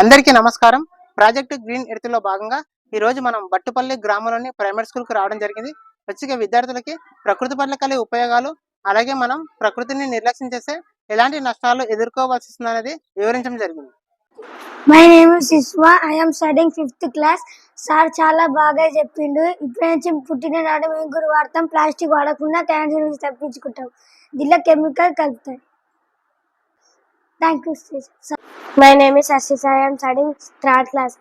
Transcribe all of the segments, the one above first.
అందరికీ నమస్కారం. Project green ఎర్త్లో భాగంగా ఈ రోజు మనం బట్టుపల్లి గ్రామంలోని ప్రైమరీ స్కూల్కి రావడం జరిగింది. వచ్చే విద్యార్థులకి ప్రకృతి పట్ల కలిగే ఉపయోగాలు అలాగే మనం ప్రకృతిని నిర్లక్ష్యం చేస్తే ఎలాంటి నష్టాలు ఎదుర్కోవాల్సి వస్తుందనేది వివరించడం జరిగింది. My name Sishwa I'm studying fifth class sir చాలా బాగా చెప్పిండు. ఇప్పటి నుంచి పుట్టిన నాడు మేము వాడతాం ప్లాస్టిక్ వాడకుండా క్యాన్సర్ నుంచి తప్పించుకుంటాం. దీనిలో chemical కలుపుతాయి thank you sir my name is Ashish I'm studying third class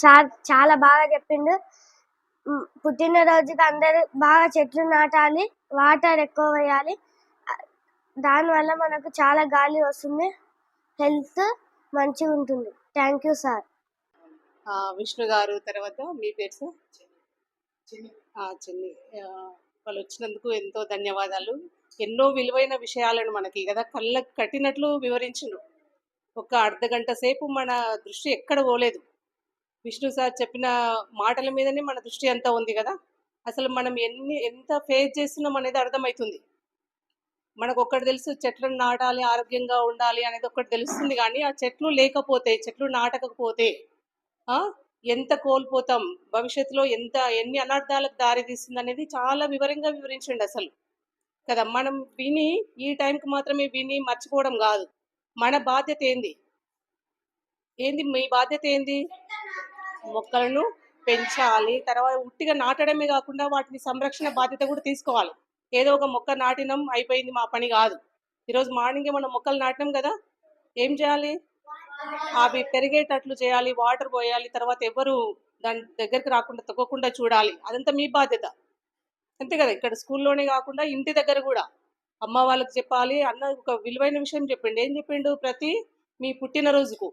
sir చాలా బాగా చెప్పిండు. పుట్టినరోజుకి అందరూ బాగా చెట్లు నాటాలి వాటర్ ఎక్కువ వేయాలి. దానివల్ల మనకు చాలా గాలి వస్తుంది. హెల్త్ మంచిగా ఉంటుంది. థ్యాంక్ యూ సార్ విష్ణు గారు తర్వాత మీ పేరు సార్ చెన్ని. వాళ్ళు వచ్చినందుకు ఎంతో ధన్యవాదాలు. ఎన్నో విలువైన విషయాలను మనకి కదా కళ్ళకు కట్టినట్లు వివరించిండు ఒక అర్ధ గంట సేపు మన దృష్టి ఎక్కడ పోలేదు. విష్ణు సార్ చెప్పిన మాటల మీదనే మన దృష్టి అంతా ఉంది కదా. అసలు మనం ఎన్ని ఎంత ఫేస్ చేస్తున్నాం అనేది అర్థమవుతుంది మనకు ఒక్కటి తెలుసు చెట్లను నాటాలి ఆరోగ్యంగా ఉండాలి అనేది ఒక్కటి తెలుస్తుంది కానీ ఆ చెట్లు లేకపోతే చెట్లు నాటకపోతే ఆ, ఎంత కోల్పోతాం? భవిష్యత్తులో ఎంత ఎన్ని అనర్థాలకు దారి తీస్తుంది అనేది చాలా వివరంగా వివరించండి అసలు. కదా మనం విని ఈ టైంకి మాత్రమే విని మర్చిపోవడం కాదు. మన బాధ్యత ఏంది? ఏంది మీ బాధ్యత ఏంది? మొక్కలను పెంచాలి. తర్వాత ఉట్టిగా నాటడమే కాకుండా వాటిని సంరక్షణ బాధ్యత కూడా తీసుకోవాలి. ఏదో ఒక మొక్క నాటినం అయిపోయింది మా పని కాదు. ఈరోజు మార్నింగే మనం మొక్కలు నాటినాం కదా? ఏం చేయాలి? అవి పెరిగేటట్లు చేయాలి వాటర్ పోయాలి తర్వాత ఎవరు దాని దగ్గరికి రాకుండా తగ్గకుండా చూడాలి. అదంతా మీ బాధ్యత. అంతే కదా ఇక్కడ స్కూల్లోనే కాకుండా ఇంటి దగ్గర కూడా. అమ్మ వాళ్ళకి చెప్పాలి అన్న ఒక విలువైన విషయం చెప్పిండు. ఏం చెప్పిండు ప్రతి? మీ పుట్టినరోజుకు.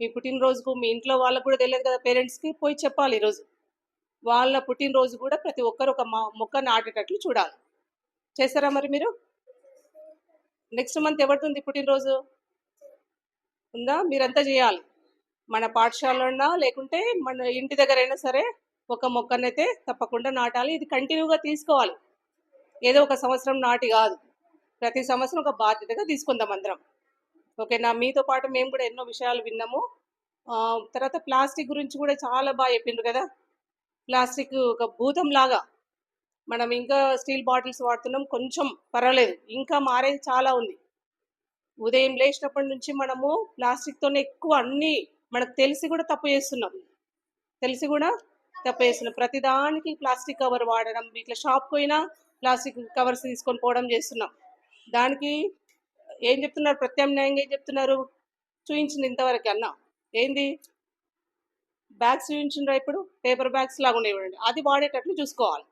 మీ పుట్టినరోజుకు మీ ఇంట్లో వాళ్ళకు కూడా తెలియదు కదా పేరెంట్స్కి పోయి చెప్పాలి ఈరోజు. వాళ్ళ పుట్టినరోజు కూడా ప్రతి ఒక్కరు ఒక మా- మొక్క నాటేటట్లు చూడాలి. చేస్తారా మరి మీరు? నెక్స్ట్ మంత్ ఎవరిది పుట్టినరోజు? ఉందా? మీరంతా చేయాలి. మన పాఠశాలలో లేకుంటే మన ఇంటి దగ్గర అయినా సరే ఒక మొక్కనైతే తప్పకుండా నాటాలి. ఇది కంటిన్యూగా తీసుకోవాలి. ఏదో ఒక సంవత్సరం నాటి కాదు. ప్రతి సంవత్సరం ఒక బాధ్యతగా తీసుకుందాం అందరం. ఓకేనా? మీతో పాటు మేము కూడా ఎన్నో విషయాలు విన్నాము. తర్వాత ప్లాస్టిక్ గురించి కూడా చాలా బాగా చెప్పిండ్రు కదా? ప్లాస్టిక్ ఒక భూతం లాగా మనం ఇంకా స్టీల్ బాటిల్స్ వాడుతున్నాం. కొంచెం పర్వాలేదు. ఇంకా మారేది చాలా ఉంది. ఉదయం లేచినప్పటి నుంచి మనము ప్లాస్టిక్తోనే ఎక్కువ అన్నీ మనకు తెలిసి కూడా తప్పు చేస్తున్నాం. తెలిసి కూడా తప్పు ప్రతి దానికి ప్లాస్టిక్ కవర్ వాడడం ఇట్లా షాప్ పోయినా ప్లాస్టిక్ కవర్స్ తీసుకొని పోవడం చేస్తున్నాం. దానికి ఏం చెప్తున్నారు? ప్రత్యామ్నాయంగా ఏం చెప్తున్నారు? చూయించింది ఇంతవరకు అన్న. ఏంది? బ్యాగ్స్ చూపించిండ్రా ఇప్పుడు? పేపర్ బ్యాగ్స్ లాగా ఉన్నాయి అది వాడేటట్లు చూసుకోవాలి.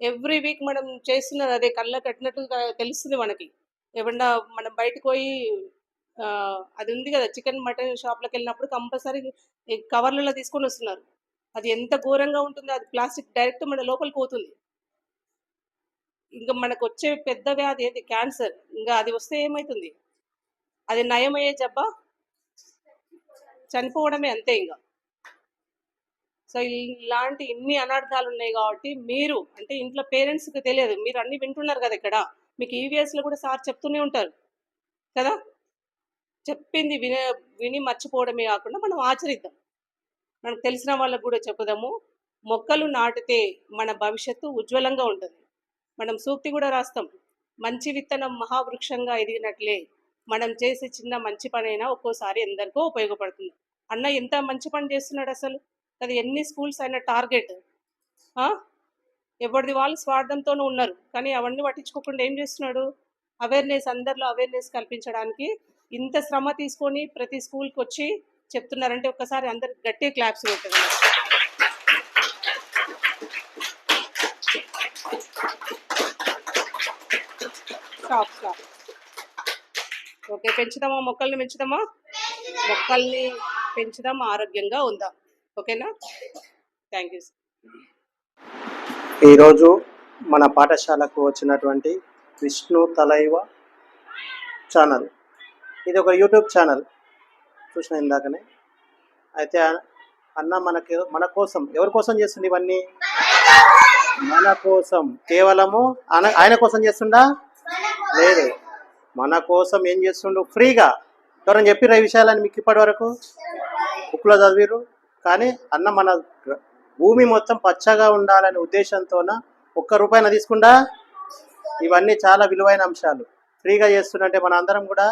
ఎవ్రీ వీక్ మనం చేస్తున్నది అదే కళ్ళ కట్టినట్టు తెలుస్తుంది మనకి. ఏమన్నా మనం బయటకు పోయి అది ఉంది కదా చికెన్ మటన్ షాప్లోకి వెళ్ళినప్పుడు కంపల్సరీ కవర్లలో తీసుకొని వస్తున్నారు. అది ఎంత ఘోరంగా ఉంటుందో అది ప్లాస్టిక్ డైరెక్ట్ మన లోపలికి పోతుంది. ఇంకా మనకు వచ్చే పెద్ద వ్యాధి ఏది? క్యాన్సర్. ఇంకా అది వస్తే ఏమవుతుంది అది నయమయ్యే జబ్బా? చనిపోవడమే అంతే ఇంకా. సో ఇలాంటి ఇన్ని అనర్థాలు ఉన్నాయి కాబట్టి మీరు అంటే ఇంట్లో పేరెంట్స్కి తెలియదు. మీరు అన్నీ వింటున్నారు కదా ఇక్కడ. మీకు ఈవీఎస్లో కూడా సార్ చెప్తూనే ఉంటారు. కదా? చెప్పింది వినే విని మర్చిపోవడమే కాకుండా మనం ఆచరిద్దాం. మనకు తెలిసిన వాళ్ళకు కూడా చెప్పుదాము. మొక్కలు నాటితే మన భవిష్యత్తు ఉజ్వలంగా ఉంటుంది. మనం సూక్తి కూడా రాస్తాం. మంచి విత్తనం మహావృక్షంగా ఎదిగినట్లే మనం చేసే చిన్న మంచి పనైనా ఒక్కోసారి ఎందరికో ఉపయోగపడుతుంది. అన్న ఎంత మంచి పని చేస్తున్నాడు అసలు? అది ఎన్ని స్కూల్స్ అయిన టార్గెట్. ఎవరిది వాళ్ళు స్వార్థంతోనే ఉన్నారు. కానీ అవన్నీ పట్టించుకోకుండా ఏం చేస్తున్నాడు? అవేర్నెస్ అందరిలో అవేర్నెస్ కల్పించడానికి ఇంత శ్రమ తీసుకొని ప్రతి స్కూల్కి వచ్చి చెప్తున్నారంటే ఒక్కసారి అందరు గట్టి క్లాప్స్ పెట్టారు స్టాప్ స్టాప్ ఓకే పెంచుదామా? మొక్కల్ని పెంచుదామా? మొక్కల్ని పెంచుదాం ఆరోగ్యంగా ఉందాం. ఓకేనా థ్యాంక్ యూ ఈరోజు మన పాఠశాలకు వచ్చినటువంటి విష్ణు తలైవ ఛానల్. ఇది ఒక యూట్యూబ్ ఛానల్. చూసిన ఇందాకనే. అయితే అన్న మనకి మన కోసం ఎవరి కోసం చేస్తుంది ఇవన్నీ? మన కోసం. కేవలము ఆయన ఆయన కోసం చేస్తుండా? లేదు. మన కోసం ఏం చేస్తుండు? ఫ్రీగా. ఎవరైనా చెప్పిర్రు ఈ విషయాలని మీకు ఇప్పటి వరకు? బుక్లో చదివిర్రు. కానీ అన్న మన భూమి మొత్తం పచ్చగా ఉండాలనే ఉద్దేశంతోన ఒక్క రూపాయిన తీసుకుండా? ఇవన్నీ చాలా విలువైన అంశాలు. ఫ్రీగా చేస్తుంటే మన అందరం కూడా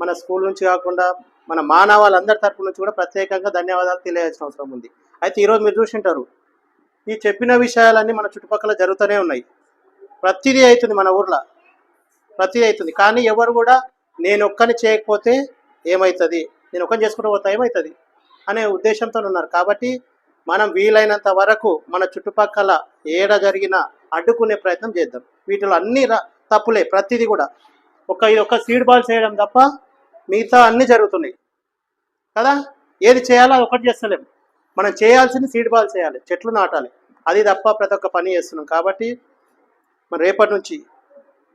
మన స్కూల్ నుంచి కాకుండా మన మానవాళ్ళందరి తరపు నుంచి కూడా ప్రత్యేకంగా ధన్యవాదాలు తెలియాల్సిన అవసరం ఉంది. అయితే ఈరోజు మీరు చూసింటారు ఈ చెప్పిన విషయాలన్నీ మన చుట్టుపక్కల జరుగుతూనే ఉన్నాయి. ప్రతిదీ అవుతుంది మన ఊర్లో. ప్రతిదీ అవుతుంది. కానీ ఎవరు కూడా నేను ఒక్కని చేయకపోతే ఏమవుతుంది నేను ఒక్కని చేసుకుంటూ పోతా ఏమవుతుంది అనే ఉద్దేశంతో ఉన్నారు. కాబట్టి మనం వీలైనంత వరకు మన చుట్టుపక్కల ఏడ జరిగినా అడ్డుకునే ప్రయత్నం చేద్దాం. వీటిలో అన్ని ర- తప్పులే. ప్రతిదీ కూడా. ఒక ఇది ఒక సీడ్ బాల్ చేయడం తప్ప మిగతా అన్నీ జరుగుతున్నాయి. కదా? ఏది చేయాలో అది ఒకటి చేస్తలేం. మనం చేయాల్సింది సీడ్ బాల్ చేయాలి చెట్లు నాటాలి. అది తప్ప ప్రతి ఒక్క పని చేస్తున్నాం. కాబట్టి మరి రేపటి నుంచి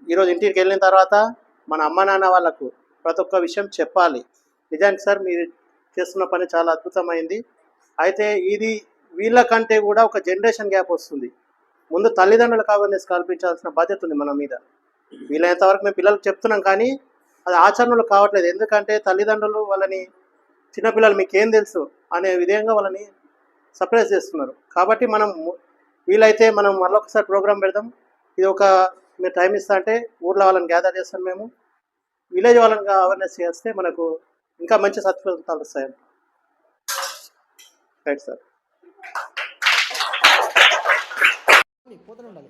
ఈరోజు ఇంటికి వెళ్ళిన తర్వాత మన అమ్మ నాన్న వాళ్ళకు ప్రతి ఒక్క విషయం చెప్పాలి. నిజానికి సార్ మీరు చేస్తున్న పని చాలా అద్భుతమైంది. అయితే ఇది వీళ్ళకంటే కూడా ఒక జనరేషన్ గ్యాప్ వస్తుంది. ముందు తల్లిదండ్రులకు అవేర్నెస్ కల్పించాల్సిన బాధ్యత ఉంది మన మీద. వీలైనంత వరకు మేము పిల్లలకు చెప్తున్నాం కానీ అది ఆచరణలో కావట్లేదు. ఎందుకంటే తల్లిదండ్రులు వాళ్ళని చిన్నపిల్లలు మీకేం తెలుసు అనే విధంగా వాళ్ళని సర్ప్రైజ్ చేస్తున్నారు. కాబట్టి మనం వీలైతే మనం మరొకసారి ప్రోగ్రామ్ పెడదాం. ఇది ఒక మీరు టైం ఇస్తా అంటే ఊర్లో వాళ్ళని గ్యాదర్ చేస్తాం మేము. విలేజ్ వాళ్ళని అవేర్నెస్ చేస్తే మనకు ఇంకా మంచి సత్ఫలితాలు వస్తాయి. రైట్ సార్ పోతూనే ఉండాలి.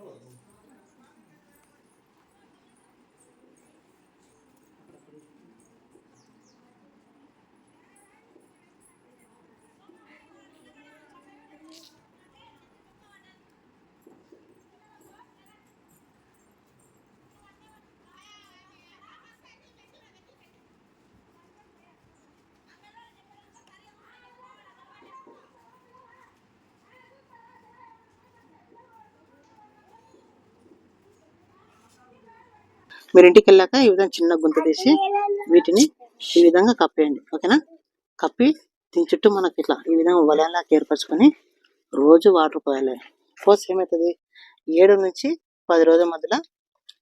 Hello. మీరు ఇంటికి వెళ్ళాక ఈ విధంగా చిన్న గుంత తీసి వీటిని ఈ విధంగా కప్పేయండి. ఓకేనా? కప్పి దీని చుట్టూ మనకి ఇట్లా ఈ విధంగా వలయంలా ఏర్పరచుకొని రోజు వాటర్ పోయాలి. పోసి ఏమవుతుంది ఏడు నుంచి పది రోజుల మధ్యలో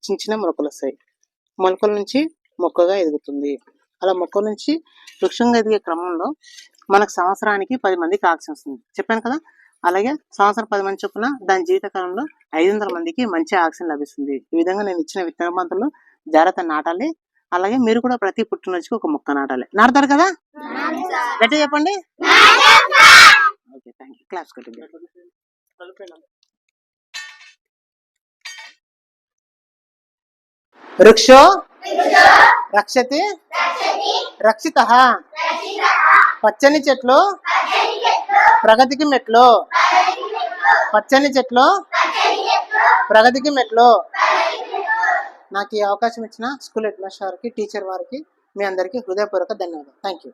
చిన్న చిన్న మొలకలు వస్తాయి. మొలకల నుంచి మొక్కగా ఎదుగుతుంది. అలా మొక్క నుంచి వృక్షంగా ఎదిగే క్రమంలో మనకు సంవత్సరానికి పది మందికి ఆక్సిజన్ వస్తుంది. చెప్పాను కదా? అలాగే సంవత్సరం పది మంది చొప్పున దాని జీవితకాలంలో ఐదు వందల మందికి మంచి ఆక్సిజన్ లభిస్తుంది. ఈ విధంగా నేను ఇచ్చిన విత్తన మందులు జాగ్రత్త నాటాలి. అలాగే మీరు కూడా ప్రతి పుట్టినరోజుకి ఒక మొక్క నాటాలి. నాటుతారు కదా? గట్టిగా చెప్పండి. ఓకే థ్యాంక్ యూ క్లాస్ కట్టింది వృక్షో రక్షతి రక్షిత. పచ్చని చెట్లు ప్రగతికి మెట్లు. పచ్చని చెట్లు. ప్రగతికి మెట్లు. నాకు ఈ అవకాశం ఇచ్చిన స్కూల్ హెడ్ మాస్టర్ వారికి టీచర్ వారికి మీ అందరికీ హృదయపూర్వక ధన్యవాదాలు. Thank you